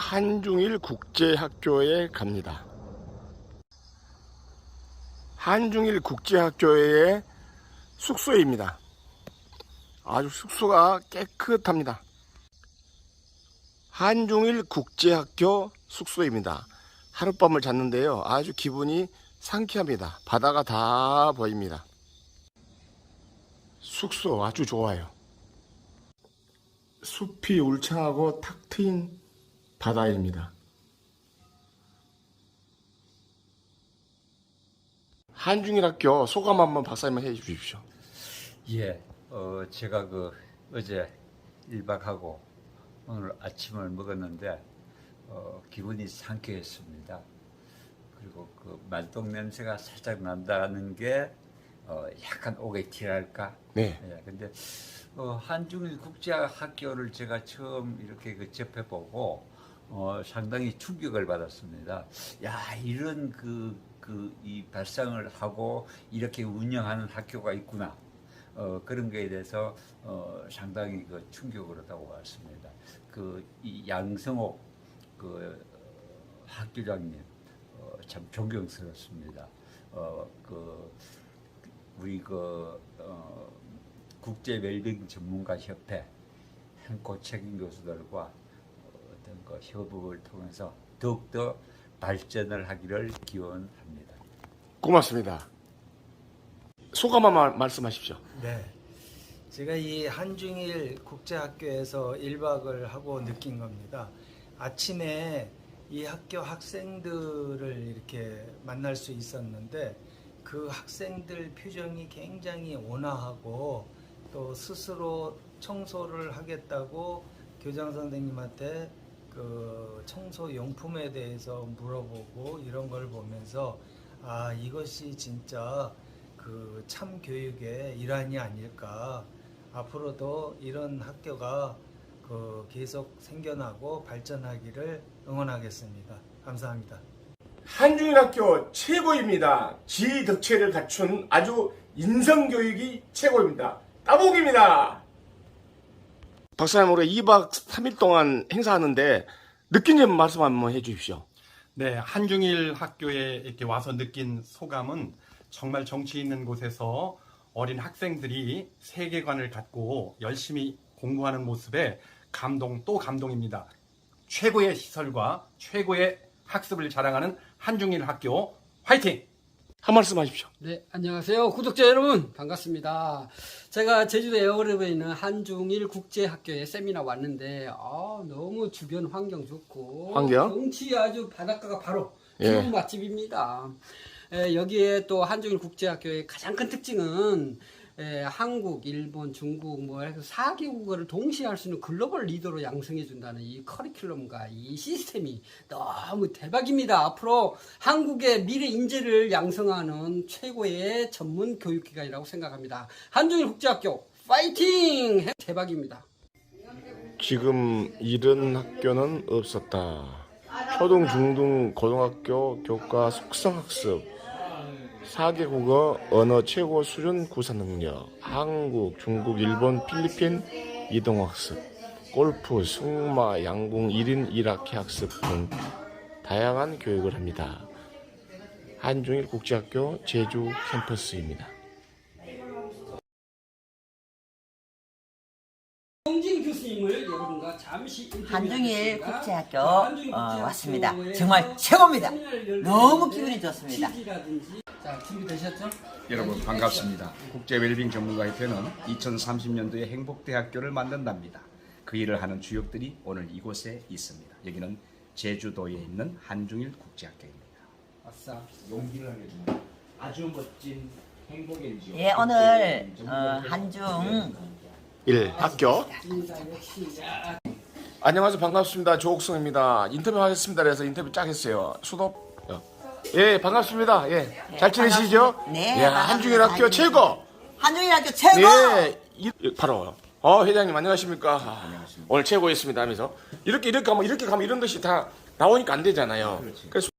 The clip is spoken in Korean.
한중일 국제학교에 갑니다. 한중일 국제학교의 숙소입니다. 아주 숙소가 깨끗합니다. 한중일 국제학교 숙소입니다. 하룻밤을 잤는데요. 아주 기분이 상쾌합니다. 바다가 다 보입니다. 숙소 아주 좋아요. 숲이 울창하고 탁 트인 바다입니다. 한중일 학교 소감 한번 박사님 해 주십시오. 예, 어, 제가 그 어제 1박하고 오늘 아침을 먹었는데 어, 기분이 상쾌했습니다. 그리고 그 말똥 냄새가 살짝 난다는 게 어, 약간 오게티랄까? 네. 예, 근데 어, 한중일 국제학교를 제가 처음 이렇게 그 접해보고 어, 상당히 충격을 받았습니다. 야 이런 그 그 이 발상을 하고 이렇게 운영하는 학교가 있구나. 어, 그런 거에 대해서 어, 상당히 그 충격을 얻다고 왔습니다. 그 이 양성옥 그 학교장님 어, 참 존경스럽습니다. 어, 그 우리 그 어, 국제 웰빙 전문가 협회 hen코 책임 교수들과 어, 어떤 그 협업을 통해서 더욱더 발전을 하기를 기원합니다. 고맙습니다. 소감 한번 말씀하십시오. 네. 제가 이 한중일 국제학교에서 1박을 하고 느낀 겁니다. 아침에 이 학교 학생들을 이렇게 만날 수 있었는데 그 학생들 표정이 굉장히 온화하고 또 스스로 청소를 하겠다고 교장 선생님한테 그 청소 용품에 대해서 물어보고 이런 걸 보면서 아 이것이 진짜 그 참 교육의 일환이 아닐까 앞으로도 이런 학교가 그 계속 생겨나고 발전하기를 응원하겠습니다. 감사합니다. 한중일 학교 최고입니다. 지덕체를 갖춘 아주 인성교육이 최고입니다. 따봉입니다. 박사님 올해 2박 3일 동안 행사하는데 느낀 점 말씀 한번 해주십시오. 네, 한중일 학교에 이렇게 와서 느낀 소감은 정말 정치 있는 곳에서 어린 학생들이 세계관을 갖고 열심히 공부하는 모습에 감동 또 감동입니다. 최고의 시설과 최고의 학습을 자랑하는 한중일 학교 화이팅! 한 말씀 하십시오. 네, 안녕하세요. 구독자 여러분, 반갑습니다. 제가 제주도 에어그랩에 있는 한중일 국제학교에 세미나 왔는데, 아, 너무 주변 환경 좋고, 환경? 경치 아주 바닷가가 바로 예. 좋은 맛집입니다. 에, 여기에 또 한중일 국제학교의 가장 큰 특징은 에, 한국, 일본, 중국 뭐 해서 4개국어를 동시에 할 수 있는 글로벌 리더로 양성해 준다는 이 커리큘럼과 이 시스템이 너무 대박입니다. 앞으로 한국의 미래 인재를 양성하는 최고의 전문 교육 기관이라고 생각합니다. 한중일 국제학교 파이팅! 대박입니다. 지금 이런 학교는 없었다. 초등, 중등, 고등학교 교과 속성학습, 4개 국어 언어 최고 수준 구사 능력, 한국, 중국, 일본, 필리핀 이동학습, 골프, 승마, 양궁 1인 1학기 학습 등 다양한 교육을 합니다. 한중일 국제학교 제주 캠퍼스입니다. 한중일 국제학교 어, 왔습니다. 정말 최고입니다. 너무 기분이 좋습니다. 자 준비되셨죠? 여러분 반갑습니다. 국제 웰빙 전문가협회는 2030년도에 행복대학교를 만든답니다. 그 일을 하는 주역들이 오늘 이곳에 있습니다. 여기는 제주도에 있는 한중일 국제학교입니다. 아싸. 용기를 하게 됩니다. 아주 멋진 행복의 지역. 예, 오늘 어, 한중 1. 학교 안녕하세요. 반갑습니다. 조옥성입니다. 인터뷰 하겠습니다. 그래서 인터뷰 짝 했어요. 수도. 예, 반갑습니다. 예. 잘 지내시죠? 반갑습니다. 네, 예, 반갑습니다. 한중일 학교 잘 최고. 한중일 학교 최고. 예. 이- 바로. 어, 회장님 안녕하십니까? 아, 오늘 최고였습니다 하면서 이렇게 이렇게 하면 이렇게 가면 이런 것이 다 나오니까 안 되잖아요. 그래서